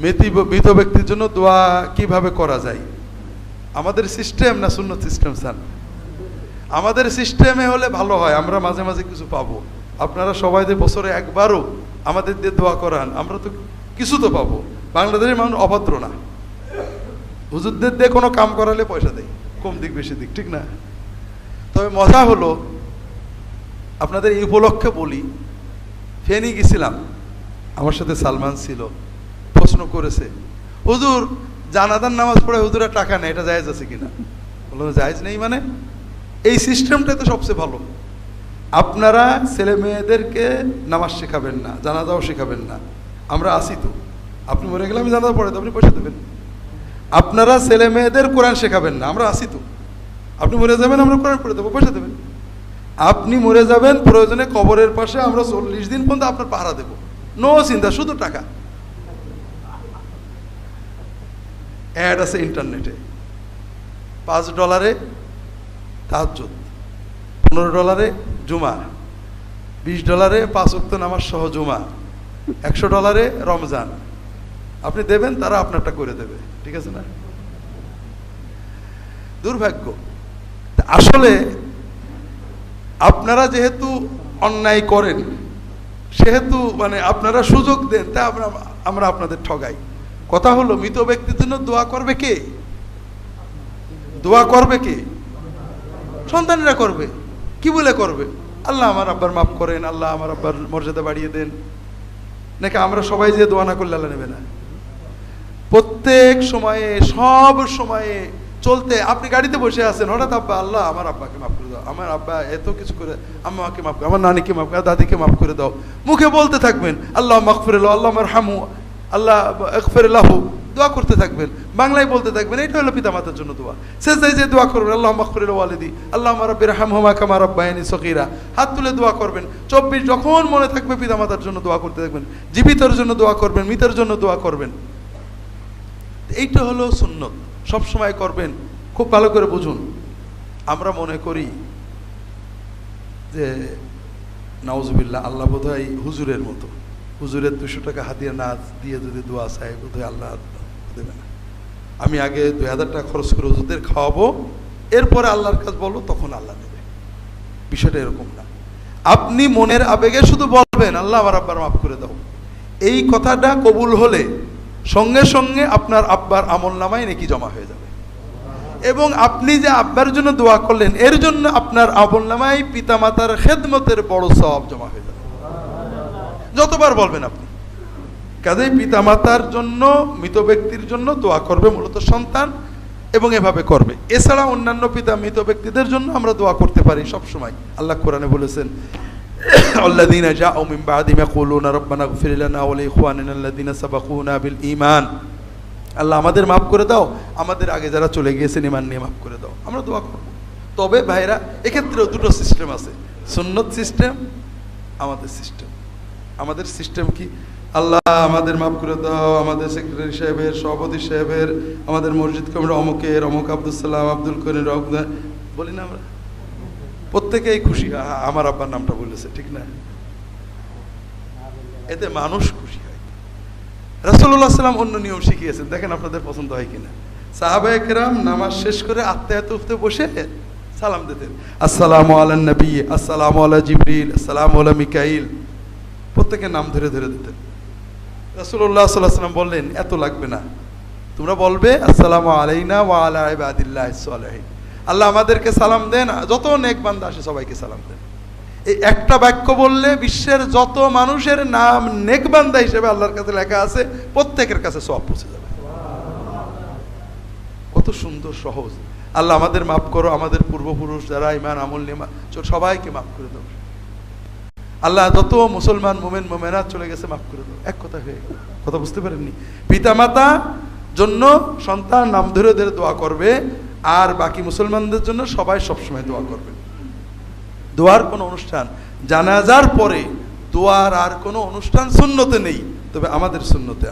মৃত মৃত ব্যক্তির জন্য দোয়া কীভাবে করা যায়? আমাদের সিস্টেম না শূন্য সিস্টেম স্যার? আমাদের সিস্টেমে হলে ভালো হয়, আমরা মাঝে মাঝে কিছু পাবো। আপনারা সবাই বছরে একবারও আমাদের দিয়ে দোয়া করান, আমরা তো কিছু তো পাবো। বাংলাদেশের মানুষ অভদ্র না। হুজুরদের দিয়ে কোনো কাম করালে পয়সা দেয় কম দিক, বেশি দিক, ঠিক না? তবে মজা হলো, আপনাদের এই উপলক্ষে বলি, ফেনি গেছিলাম, আমার সাথে সালমান ছিল। প্রশ্ন করেছে। হুজুর জানাদার নামাজ পড়ে হুজুরের টাকা নেই, এটা জায়েজ আছে কিনা? বললাম জায়েজ নেই মানে? এই সিস্টেমটাই তো সবচেয়ে ভালো। আপনারা ছেলে মেয়েদেরকে নামাজ শেখাবেন না, জানাজাও শেখাবেন না। আমরা আসি তো। আপনি মরে গেলে আমি জানাজা পড়ে তো আপনি পয়সা দেবেন। আপনারা ছেলে মেয়েদের কোরআন শেখাবেন না, আমরা আসি তো। আপনি মরে যাবেন, আমরা কোরআন পড়ে দেবো, পয়সা দেবেন। আপনি মরে যাবেন, প্রয়োজনে কবরের পাশে আমরা চল্লিশ দিন পর্যন্ত আপনার পাহারা দেবো। নো চিন্তা, শুধু টাকা। অ্যাড আছে ইন্টারনেটে। পাঁচ ডলারে তাহাজ্জুদ, পনেরো ডলারে জুমা বিশ ডলারে পাঁচ উক্ত নামাজ সহ জুমা একশো ডলারে রমজান। আপনি দেবেন, তারা আপনারটা করে দেবে, ঠিক আছে না? দুর্ভাগ্য। আসলে আপনারা যেহেতু অন্যায় করেন, সেহেতু মানে আপনারা সুযোগ দেন, তা আমরা আমরা আপনাদের ঠগাই। কথা হলো, মৃত ব্যক্তির জন্য দোয়া করবে কে? দোয়া করবে কে? সন্তানেরা করবে। কি বলে করবে? আল্লাহ আমার আব্বার মাফ করেন, আল্লাহ আমার আব্বার মর্যাদা বাড়িয়ে দেন। নাকি আমরা সবাই যে দোয়া না করলে আল্লাহ নেবে না? প্রত্যেক সময়ে, সব সময়ে চলতে, আপনি গাড়িতে বসে আছেন, হঠাৎ আব্বা, আল্লাহ আমার আব্বাকে মাফ করে দাও। আমার আব্বা এত কিছু করে, আম্মাকে মাফ করে, আমার নানিকে মাফ করে, দাদিকে মাফ করে দাও। মুখে বলতে থাকবেন, আল্লাহ মাফ করে আল্লাহ আমার হামু আল্লাহ লাহু, দোয়া করতে থাকবেন। বাংলায় বলতে থাকবেন এটা হলো পিতামাতার জন্য দোয়া। শেষ যে দোয়া করবেন আল্লাহ মাকফুরিল ওয়ালিদি আল্লাহ রব্বির হাম হুমা কামা রব্বায়নি সকিরা হাত তুলে দোয়া করবেন। চব্বিশ যখন মনে থাকবে পিতামাতার জন্য দোয়া করতে থাকবেন। জীবিতর জন্য দোয়া করবেন, মৃতের জন্য দোয়া করবেন। এইটা হলো সুন্নত। সব সময় করবেন, খুব ভালো করে বুঝুন। আমরা মনে করি যে নওয়াজবিল্লাহ আল্লাহ বোধহয় হুজুরের মতো। হুজুরের দুশো টাকা হাতিয়ে না দিয়ে যদি দোয়া চাই, বোধহয় আল্লাহ দেবে না। আমি আগে দুই হাজার টাকা খরচ করে হুজুরদের খাওয়াবো, এরপরে আল্লাহর কাজ বলো তখন আল্লাহ দেবে। বিষয়টা এরকম না। আপনি মনের আবেগে শুধু বলবেন, আল্লাহ আমার আব্বার মাফ করে দাও। এই কথাটা কবুল হলে সঙ্গে সঙ্গে আপনার আব্বার আমল নামায় নাকি জমা হয়ে যাবে। এবং আপনি যে আব্বার জন্য দোয়া করলেন, এর জন্য আপনার আমল নামায় পিতামাতার খেদমতের বড় সব জমা হয়ে যাবে। যতবার বলবেন আপনি কাজেই পিতামাতার জন্য মৃত ব্যক্তির জন্য দোয়া করবে মূলত সন্তান এবং এভাবে করবে এছাড়া অন্যান্য পিতা মৃত ব্যক্তিদের জন্য আমরা দোয়া করতে পারি সব সময় আল্লাহ কোরআনে বলেছেন الذين جاءوا من بعد ما يقولون ربنا اغفر لنا ولإخواننا الذين سبقونا بالإيمان আল্লাহ আমাদের মাফ করে দাও আমাদের আগে যারা চলে গিয়েছেন ইমান নিয়ে মাফ করে দাও আমরা দোয়া করব তবে ভাইরা এক্ষেত্রেও দুটো সিস্টেম আছে সুন্নত সিস্টেম আমাদের সিস্টেম আমাদের সিস্টেম কি? আল্লাহ আমাদের মাফ করে দাও, আমাদের সেক্রেটারি সাহেবের, সভাপতি সাহেবের, আমাদের মসজিদ কমিটির অমুকের, অমুক আব্দুল সালাম, আব্দুল করিম রহমান বলি না আমরা? প্রত্যেকেই খুশি। আমার আব্বার নামটা বলেছে, ঠিক না? এতে মানুষ খুশি হয়। রাসুল্লাহ সাল্লাম অন্য নিয়ম শিখিয়েছেন। দেখেন আপনাদের পছন্দ হয় কিনা। সাহাবায়ে কেরাম নামাজ শেষ করে আত্মায়াত উঠতে বসে সালাম দিতেন। আসসালামু আলান নবী, আসসালামু আলা জিবরিল আলা মিকাইল। প্রত্যেকের নাম ধরে ধরে দিতেন। রাসুল্লাহ সাল্লাহ সাল্লাম বললেন, এত লাগবে না। তোমরা বলবে, আসসালামু আলাইনা ওয়া আলা ইবাদিল্লাহ সালিহিন। আল্লাহ আমাদেরকে সালাম দেন যত নেক বান্দা আসে সবাইকে সালাম দেন। এই একটা বাক্য বললে বিশ্বের যত মানুষের নাম নেক বান্দা হিসেবে আল্লাহর কাছে লেখা আছে, প্রত্যেকের কাছে সব পৌঁছে যাবে। কত সুন্দর, সহজ। আল্লাহ আমাদের মাফ করো, আমাদের পূর্বপুরুষ যারা ইমান আমল নেমা সবাইকে মাফ করে দাও। আল্লাহ যত মুসলমান মোমেন মোমেনাত চলে গেছে, মাফ করে দেবো এক কথা হয়ে গেল। কথা বুঝতে পারেননি? পিতামাতা জন্য সন্তান নাম ধরে ধরে দোয়া করবে, আর বাকি মুসলমানদের জন্য সবাই সবসময় দোয়া করবে। দোয়ার কোনো অনুষ্ঠান, জানাজার পরে দোয়ার আর কোনো অনুষ্ঠান শূন্যতে নেই, তবে আমাদের শূন্যতে